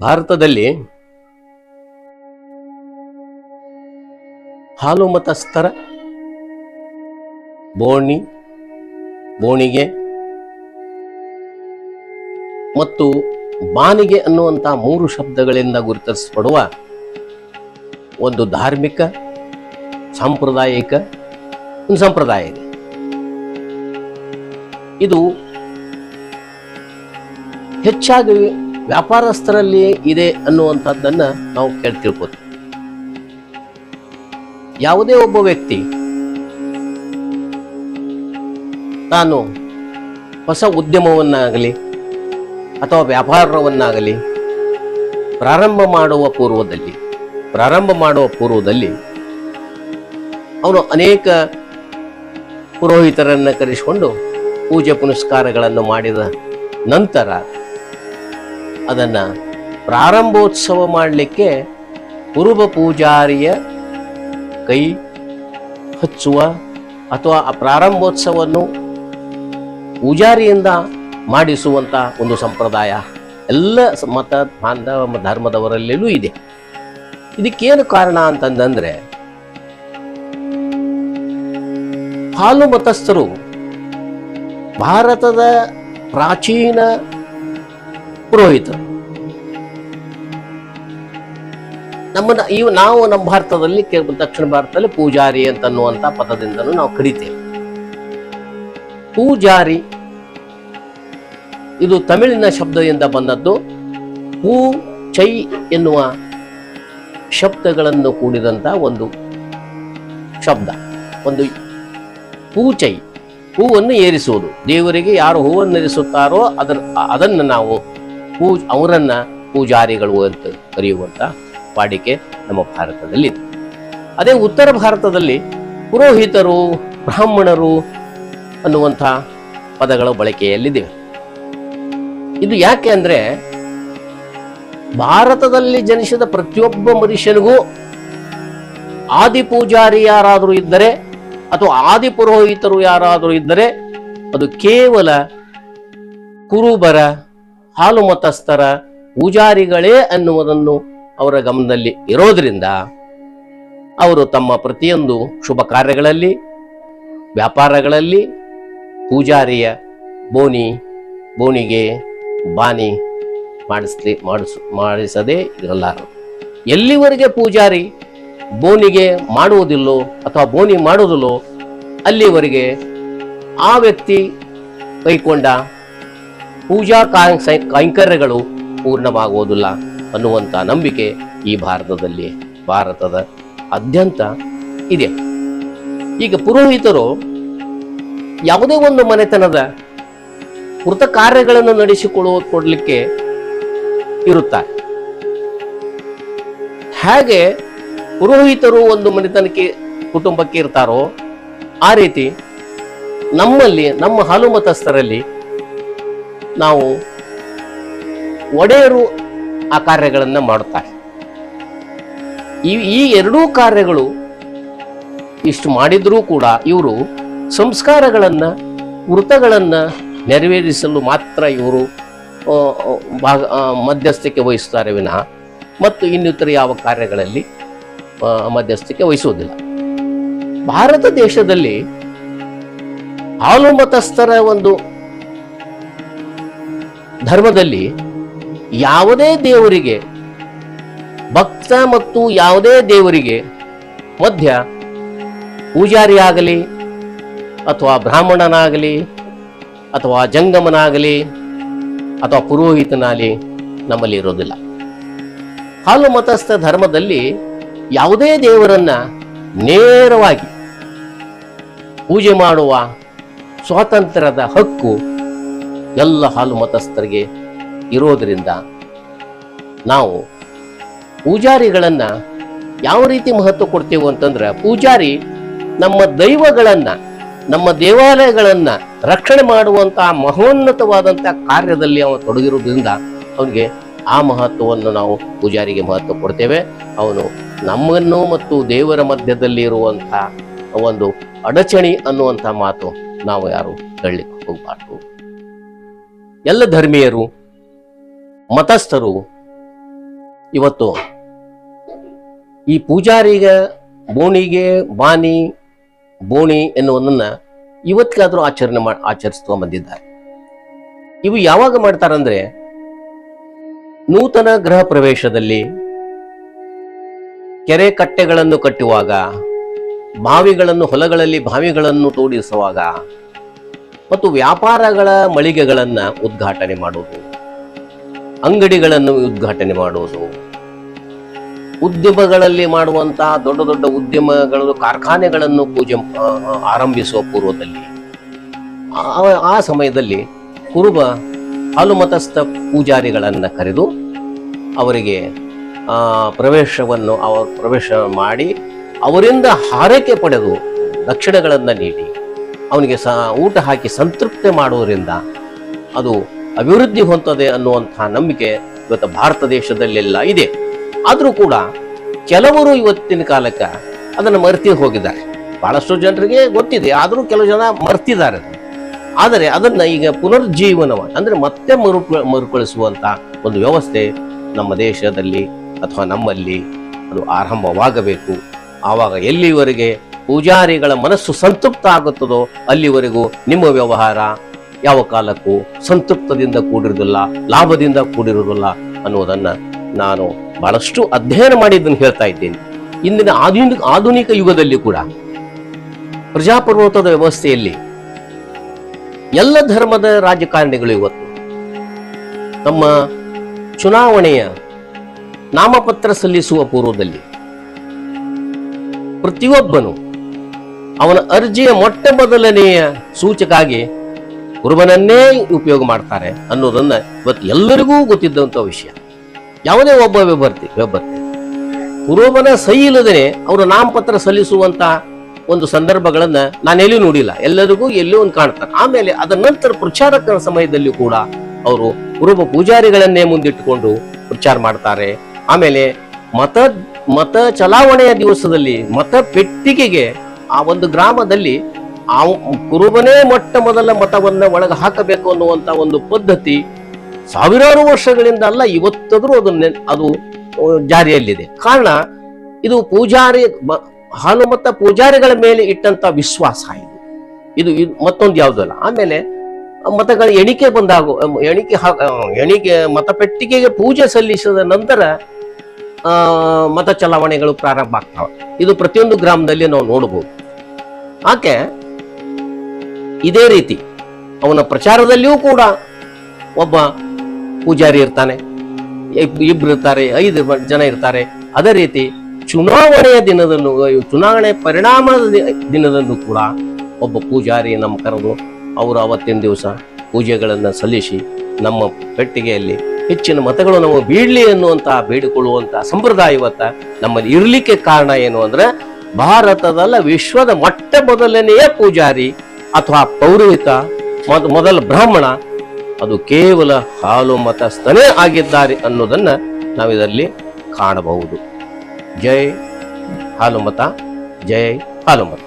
ಭಾರತದಲ್ಲಿ ಹಾಲು ಮತಸ್ಥರ ಬೋಣಿ, ಬೋಣಿಗೆ ಮತ್ತು ಬಾನಿಗೆ ಅನ್ನುವಂಥ ಮೂರು ಶಬ್ದಗಳಿಂದ ಗುರುತಿಸಲ್ಪಡುವ ಒಂದು ಧಾರ್ಮಿಕ, ಸಾಂಪ್ರದಾಯಿಕ, ಒಂದು ಸಂಪ್ರದಾಯ ಇದೆ. ಇದು ಹೆಚ್ಚಾಗಿ ವ್ಯಾಪಾರಸ್ಥರಲ್ಲಿ ಇದೆ ಅನ್ನುವಂಥದ್ದನ್ನು ನಾವು ಕೇಳಿ ತಿಳ್ಕೊತೀವಿ ಯಾವುದೇ ಒಬ್ಬ ವ್ಯಕ್ತಿ ತಾನು ಹೊಸ ಉದ್ಯಮವನ್ನಾಗಲಿ ಅಥವಾ ವ್ಯಾಪಾರವನ್ನಾಗಲಿ ಪ್ರಾರಂಭ ಮಾಡುವ ಪೂರ್ವದಲ್ಲಿ, ಪ್ರಾರಂಭ ಮಾಡುವ ಪೂರ್ವದಲ್ಲಿ ಅವನು ಅನೇಕ ಪುರೋಹಿತರನ್ನು ಕರೆಸಿಕೊಂಡು ಪೂಜೆ ಪುನಸ್ಕಾರಗಳನ್ನು ಮಾಡಿದ ನಂತರ ಅದನ್ನು ಪ್ರಾರಂಭೋತ್ಸವ ಮಾಡಲಿಕ್ಕೆ ಪೂರ್ವ ಪೂಜಾರಿಯ ಕೈ ಹಚ್ಚುವ ಅಥವಾ ಆ ಪ್ರಾರಂಭೋತ್ಸವವನ್ನು ಪೂಜಾರಿಯಿಂದ ಮಾಡಿಸುವಂಥ ಒಂದು ಸಂಪ್ರದಾಯ ಎಲ್ಲ ಮತ ಬಾಂಧವ ಧರ್ಮದವರಲ್ಲೆಲ್ಲೂ ಇದೆ. ಇದಕ್ಕೇನು ಕಾರಣ ಅಂತಂದ್ರೆ ಹಾಲು ಮತಸ್ಥರು ಭಾರತದ ಪ್ರಾಚೀನ ಪುರೋಹಿತರು ನಮ್ಮ ಇವು ನಾವು ನಮ್ಮ ಭಾರತದಲ್ಲಿ ದಕ್ಷಿಣ ಭಾರತದಲ್ಲಿ ಪೂಜಾರಿ ಅಂತ ಅನ್ನುವಂಥ ಪದದಿಂದಲೂ ನಾವು ಕರಿತೇವೆ. ಪೂಜಾರಿ ಇದು ತಮಿಳಿನ ಶಬ್ದದಿಂದ ಬಂದದ್ದು. ಪೂ ಚೈ ಎನ್ನುವ ಶಬ್ದಗಳನ್ನು ಕೂಡಿದಂತ ಒಂದು ಶಬ್ದ. ಒಂದು ಪೂಚೈ ಹೂವನ್ನು ಏರಿಸುವುದು. ದೇವರಿಗೆ ಯಾರು ಹೂವನ್ನು ಏರಿಸುತ್ತಾರೋ ಅದರ ಅದನ್ನು ನಾವು ಪೂ ಅವರನ್ನ ಪೂಜಾರಿಗಳು ಅಂತ ಕರೆಯುವಂತ ವಾಡಿಕೆ ನಮ್ಮ ಭಾರತದಲ್ಲಿ ಅದೇ ಉತ್ತರ ಭಾರತದಲ್ಲಿ ಪುರೋಹಿತರು, ಬ್ರಾಹ್ಮಣರು ಅನ್ನುವಂಥ ಪದಗಳ ಬಳಕೆಯಲ್ಲಿದೆ ಇದು ಯಾಕೆ ಅಂದ್ರೆ ಭಾರತದಲ್ಲಿ ಜನಿಸಿದ ಪ್ರತಿಯೊಬ್ಬ ಮನುಷ್ಯನಿಗೂ ಆದಿ ಪೂಜಾರಿ ಯಾರಾದರೂ ಇದ್ದರೆ ಅಥವಾ ಆದಿ ಪುರೋಹಿತರು ಯಾರಾದರೂ ಇದ್ದರೆ ಅದು ಕೇವಲ ಕುರುಬರ ಹಾಲು ಮತಸ್ಥರ ಪೂಜಾರಿಗಳೇ ಅನ್ನುವುದನ್ನು ಅವರ ಗಮನದಲ್ಲಿ ಇರೋದ್ರಿಂದ ಅವರು ತಮ್ಮ ಪ್ರತಿಯೊಂದು ಶುಭ ಕಾರ್ಯಗಳಲ್ಲಿ, ವ್ಯಾಪಾರಗಳಲ್ಲಿ ಪೂಜಾರಿಯ ಬೋನಿ, ಬೋನಿಗೆ ಬಾನಿ ಮಾಡಿಸ್ಲಿ, ಮಾಡಿಸ್, ಮಾಡಿಸದೇ ಇರಲಾರರು. ಎಲ್ಲಿವರೆಗೆ ಪೂಜಾರಿ ಬೋನಿಗೆ ಮಾಡುವುದಿಲ್ಲೋ ಅಥವಾ ಬೋನಿ ಮಾಡುವುದಿಲ್ಲೋ ಅಲ್ಲಿವರೆಗೆ ಆ ವ್ಯಕ್ತಿ ಕೈಕೊಂಡ ಪೂಜಾ ಕೈಂಕರ್ಯಗಳು ಪೂರ್ಣವಾಗುವುದಿಲ್ಲ ಅನ್ನುವಂಥ ನಂಬಿಕೆ ಈ ಭಾರತದಲ್ಲಿ ಭಾರತದ ಅದ್ಯಂತ ಇದೆ. ಈಗ ಪುರೋಹಿತರು ಯಾವುದೇ ಒಂದು ಮನೆತನದ ಕೃತ ಕಾರ್ಯಗಳನ್ನು ನಡೆಸಿಕೊಳ್ಳುವ ಕೊಡಲಿಕ್ಕೆ ಇರುತ್ತಾರೆ. ಹಾಗೆ ಪುರೋಹಿತರು ಒಂದು ಮನೆತನಕ್ಕೆ ಕುಟುಂಬಕ್ಕೆ ಇರ್ತಾರೋ ಆ ರೀತಿ ನಮ್ಮಲ್ಲಿ, ನಮ್ಮ ಹಾಲು ಮತಸ್ಥರಲ್ಲಿ ನಾವು ಒಡೆಯರು ಆ ಕಾರ್ಯಗಳನ್ನು ಮಾಡುತ್ತಾರೆ. ಈ ಈ ಎರಡೂ ಕಾರ್ಯಗಳು ಇಷ್ಟು ಮಾಡಿದರೂ ಕೂಡ ಇವರು ಸಂಸ್ಕಾರಗಳನ್ನ ವೃತಗಳನ್ನ ನೆರವೇರಿಸಲು ಮಾತ್ರ ಇವರು ಭಾಗ ಮಧ್ಯಸ್ಥಿಕೆ ವಹಿಸುತ್ತಾರೆ ವಿನಃ. ಮತ್ತು ಇನ್ನಿತರ ಯಾವ ಕಾರ್ಯಗಳಲ್ಲಿ ಮಧ್ಯಸ್ಥಿಕೆ ವಹಿಸುವುದಿಲ್ಲ. ಭಾರತ ದೇಶದಲ್ಲಿ ಹಾಲು ಮತಸ್ಥರ ಒಂದು ಧರ್ಮದಲ್ಲಿ ಯಾವುದೇ ದೇವರಿಗೆ, ಭಕ್ತ ಮತ್ತು ಯಾವುದೇ ದೇವರಿಗೆ ಮಧ್ಯ ಪೂಜಾರಿ ಆಗಲಿ ಅಥವಾ ಬ್ರಾಹ್ಮಣನಾಗಲಿ ಅಥವಾ ಜಂಗಮನಾಗಲಿ ಅಥವಾ ಪುರೋಹಿತನಾಗಲಿ ನಮ್ಮಲ್ಲಿ ಇರೋದಿಲ್ಲ. ಹಾಲು ಮತಸ್ಥ ಧರ್ಮದಲ್ಲಿ ಯಾವುದೇ ದೇವರನ್ನ ನೇರವಾಗಿ ಪೂಜೆ ಮಾಡುವ ಸ್ವಾತಂತ್ರ್ಯದ ಹಕ್ಕು ಎಲ್ಲ ಹಾಲು ಮತಸ್ಥರಿಗೆ ಇರೋದರಿಂದ ನಾವು ಪೂಜಾರಿಗಳನ್ನ ಯಾವ ರೀತಿ ಮಹತ್ವ ಕೊಡ್ತೇವೆ ಅಂತಂದ್ರೆ ಪೂಜಾರಿ ನಮ್ಮ ದೈವಗಳನ್ನ, ನಮ್ಮ ದೇವಾಲಯಗಳನ್ನ ರಕ್ಷಣೆ ಮಾಡುವಂತಹ ಮಹೋನ್ನತವಾದಂತಹ ಕಾರ್ಯದಲ್ಲಿ ಅವನು ತೊಡಗಿರುವುದರಿಂದ ಅವನಿಗೆ ಆ ಮಹತ್ವವನ್ನು ನಾವು ಪೂಜಾರಿಗೆ ಮಹತ್ವ ಕೊಡ್ತೇವೆ. ಅವನು ನಮ್ಮನ್ನು ಮತ್ತು ದೇವರ ಮಧ್ಯದಲ್ಲಿ ಇರುವಂತಹ ಒಂದು ಅಡಚಣೆ ಅನ್ನುವಂಥ ಮಾತು ನಾವು ಯಾರು ಹೇಳಲಿಕ್ಕೆ ಹೋಗಬಾರ್ದು. ಎಲ್ಲ ಧರ್ಮೀಯರು, ಮತಸ್ಥರು ಇವತ್ತು ಈ ಪೂಜಾರಿಗೆ ಬೋಣಿಗೆ ಬಾನಿ ಬೋಣಿ ಎನ್ನುವುದನ್ನ ಇವತ್ತಿಗಾದರೂ ಆಚರಣೆ ಮಾಡಿ, ಆಚರಿಸ್ತಾ ಬಂದಿದ್ದಾರೆ. ಇವು ಯಾವಾಗ ಮಾಡ್ತಾರಂದ್ರೆ ನೂತನ ಗೃಹ ಪ್ರವೇಶದಲ್ಲಿ ಕೆರೆ ಕಟ್ಟೆಗಳನ್ನು ಕಟ್ಟುವಾಗ, ಬಾವಿಗಳನ್ನು, ಹೊಲಗಳಲ್ಲಿ ಬಾವಿಗಳನ್ನು ತೋಡಿಸುವಾಗ ಮತ್ತು ವ್ಯಾಪಾರಗಳ ಮಳಿಗೆಗಳನ್ನು ಉದ್ಘಾಟನೆ ಮಾಡುವುದು, ಅಂಗಡಿಗಳನ್ನು ಉದ್ಘಾಟನೆ ಮಾಡುವುದು. ಉದ್ಯಮಗಳಲ್ಲಿ ಮಾಡುವಂತಹ ದೊಡ್ಡ ದೊಡ್ಡ ಉದ್ಯಮಗಳು, ಕಾರ್ಖಾನೆಗಳನ್ನು ಪೂಜೆ ಆರಂಭಿಸುವ ಪೂರ್ವದಲ್ಲಿ, ಆ- ಸಮಯದಲ್ಲಿ ಕುರುಬ ಹಾಲುಮತಸ್ಥ ಪೂಜಾರಿಗಳನ್ನು ಕರೆದು ಅವರಿಗೆ ಪ್ರವೇಶವನ್ನು ಅವರು ಪ್ರವೇಶ ಮಾಡಿ ಅವರಿಂದ ಹಾರೈಕೆ ಪಡೆದು ದಕ್ಷಿಣಗಳನ್ನು ನೀಡಿ. ಅವನಿಗೆ ಸ, ಊಟ ಹಾಕಿ ಸಂತೃಪ್ತಿ ಮಾಡುವುದರಿಂದ ಅದು ಅಭಿವೃದ್ಧಿ ಹೊಂದದೆ ಅನ್ನುವಂತಹ ನಂಬಿಕೆ ಇವತ್ತು ಭಾರತ ದೇಶದಲ್ಲೆಲ್ಲ ಇದೆ. ಆದರೂ ಕೂಡ ಕೆಲವರು ಇವತ್ತಿನ ಕಾಲಕ್ಕೆ ಅದನ್ನು ಮರ್ತಿ ಹೋಗಿದ್ದಾರೆ. ಬಹಳಷ್ಟು ಜನರಿಗೆ ಗೊತ್ತಿದೆ, ಆದರೂ ಕೆಲವು ಜನ ಮರ್ತಿದ್ದಾರೆ. ಆದರೆ ಅದನ್ನು ಈಗ ಪುನರ್ಜೀವನವ ಅಂದರೆ ಮತ್ತೆ ಮರು, ಮರುಕಳಿಸುವಂಥ ಒಂದು ವ್ಯವಸ್ಥೆ ನಮ್ಮ ದೇಶದಲ್ಲಿ ಅಥವಾ ನಮ್ಮಲ್ಲಿ ಅದು ಆರಂಭವಾಗಬೇಕು. ಆವಾಗ ಎಲ್ಲಿವರೆಗೆ ಪೂಜಾರಿಗಳ ಮನಸ್ಸು ಸಂತೃಪ್ತ ಆಗುತ್ತದೋ ಅಲ್ಲಿವರೆಗೂ ನಿಮ್ಮ ವ್ಯವಹಾರ ಯಾವ ಕಾಲಕ್ಕೂ ಸಂತೃಪ್ತದಿಂದ ಕೂಡಿರುವುದಿಲ್ಲ, ಲಾಭದಿಂದ ಕೂಡಿರುವುದಿಲ್ಲ ಅನ್ನುವುದನ್ನ ನಾನು ಬಹಳಷ್ಟು ಅಧ್ಯಯನ ಮಾಡಿದ್ದನ್ನು ಹೇಳ್ತಾ ಇದ್ದೇನೆ. ಇಂದಿನ ಆಧುನಿಕ ಆಧುನಿಕ ಯುಗದಲ್ಲಿ ಕೂಡ ಪ್ರಜಾಪ್ರಭುತ್ವದ ವ್ಯವಸ್ಥೆಯಲ್ಲಿ ಎಲ್ಲ ಧರ್ಮದ ರಾಜಕಾರಣಿಗಳು ಇವತ್ತು ತಮ್ಮ ಚುನಾವಣೆಯ ನಾಮಪತ್ರ ಸಲ್ಲಿಸುವ ಪೂರ್ವದಲ್ಲಿ ಪ್ರತಿಯೊಬ್ಬನು ಅವನ ಅರ್ಜಿಯ ಮೊಟ್ಟ ಮೊದಲನೆಯ ಸೂಚಕಾಗಿ ಕುರುಬನನ್ನೇ ಉಪಯೋಗ ಮಾಡ್ತಾರೆ ಅನ್ನೋದನ್ನ ಇವತ್ತು ಎಲ್ಲರಿಗೂ ಗೊತ್ತಿದ್ದಂಥ ವಿಷಯ. ಯಾವುದೇ ಒಬ್ಬ ವ್ಯಭರ್ತಿ ವ್ಯಭರ್ತಿ ಕುರುಬನ ಸಹಿ ಇಲ್ಲದೇ ಅವರು ನಾಮಪತ್ರ ಸಲ್ಲಿಸುವಂತ ಒಂದು ಸಂದರ್ಭಗಳನ್ನ ನಾನೆಲ್ಲೂ ನೋಡಿಲ್ಲ. ಎಲ್ಲರಿಗೂ ಎಲ್ಲೋ ಒಂದು ಕಾಣ್ತಾರೆ ಆಮೇಲೆ ಅದರ ನಂತರ ಪ್ರಚಾರಕರ ಸಮಯದಲ್ಲಿ ಕೂಡ ಅವರು ಕುರುಬ ಪೂಜಾರಿಗಳನ್ನೇ ಮುಂದಿಟ್ಟುಕೊಂಡು ಪ್ರಚಾರ ಮಾಡ್ತಾರೆ. ಆಮೇಲೆ ಮತ ಮತ ಚಲಾವಣೆಯ ದಿವಸದಲ್ಲಿ ಮತ ಪೆಟ್ಟಿಗೆಗೆ ಆ ಒಂದು ಗ್ರಾಮದಲ್ಲಿ ಆ ಕುರುಬನೇ ಮೊಟ್ಟ ಮೊದಲ ಮತವನ್ನ ಒಳಗೆ ಹಾಕಬೇಕು ಅನ್ನುವಂತ ಒಂದು ಪದ್ಧತಿ ಸಾವಿರಾರು ವರ್ಷಗಳಿಂದ ಅಲ್ಲ, ಇವತ್ತಾದ್ರೂ ಅದು ಅದು ಜಾರಿಯಲ್ಲಿದೆ. ಕಾರಣ, ಇದು ಪೂಜಾರಿ ಹಾಲು ಮತ್ತ ಪೂಜಾರಿಗಳ ಮೇಲೆ ಇಟ್ಟಂತ ವಿಶ್ವಾಸ ಇದು. ಇದು ಮತ್ತೊಂದು ಯಾವುದಲ್ಲ. ಆಮೇಲೆ ಮತಗಳ ಎಣಿಕೆ ಬಂದಾಗ, ಎಣಿಕೆ ಎಣಿಕೆ ಮತಪೆಟ್ಟಿಗೆಗೆ ಪೂಜೆ ಸಲ್ಲಿಸಿದ ನಂತರ ಮತ ಚಲಾವಣೆಗಳು ಪ್ರಾರಂಭ ಆಗ್ತಾವ. ಇದು ಪ್ರತಿಯೊಂದು ಗ್ರಾಮದಲ್ಲಿ ನಾವು ನೋಡಬಹುದು ಆಕೆ ಇದೇ ರೀತಿ ಅವನ ಪ್ರಚಾರದಲ್ಲಿಯೂ ಕೂಡ ಒಬ್ಬ ಪೂಜಾರಿ ಇರ್ತಾನೆ. ಇಬ್- ಇಬ್ರು ಇರ್ತಾರೆ, ಐದು ಜನ ಇರ್ತಾರೆ. ಅದೇ ರೀತಿ ಚುನಾವಣೆಯ ದಿನದಂದು ಚುನಾವಣೆ ಪರಿಣಾಮದ ದಿನದಲ್ಲೂ ಕೂಡ ಒಬ್ಬ ಪೂಜಾರಿ ನಮ್ಮ ಕರೆದು ಅವರು ಅವತ್ತಿನ ದಿವಸ ಪೂಜೆಗಳನ್ನು ಸಲ್ಲಿಸಿ ನಮ್ಮ ಪೆಟ್ಟಿಗೆಯಲ್ಲಿ ಹೆಚ್ಚಿನ ಮತಗಳು ನಾವು ಬೀಳಲಿ ಅನ್ನುವಂತಹ ಬೇಡಿಕೊಳ್ಳುವಂತಹ ಸಂಪ್ರದಾಯ ಇವತ್ತ ನಮ್ಮಲ್ಲಿ ಇರಲಿಕ್ಕೆ ಕಾರಣ ಏನು ಅಂದ್ರೆ ಭಾರತದಲ್ಲ ವಿಶ್ವದ ಮೊಟ್ಟ ಮೊದಲನೆಯ ಪೂಜಾರಿ ಅಥವಾ ಪೌರೋಹಿತ, ಮೊದ- ಮೊದಲ ಬ್ರಾಹ್ಮಣ. ಅದು ಕೇವಲ ಹಾಲು ಮತಸ್ಥನೇ ಆಗಿದ್ದಾರೆ ಅನ್ನೋದನ್ನ ನಾವಿದರಲ್ಲಿ ಕಾಣಬಹುದು. ಜೈ ಹಾಲು ಮತ, ಜೈ ಹಾಲು ಮತ.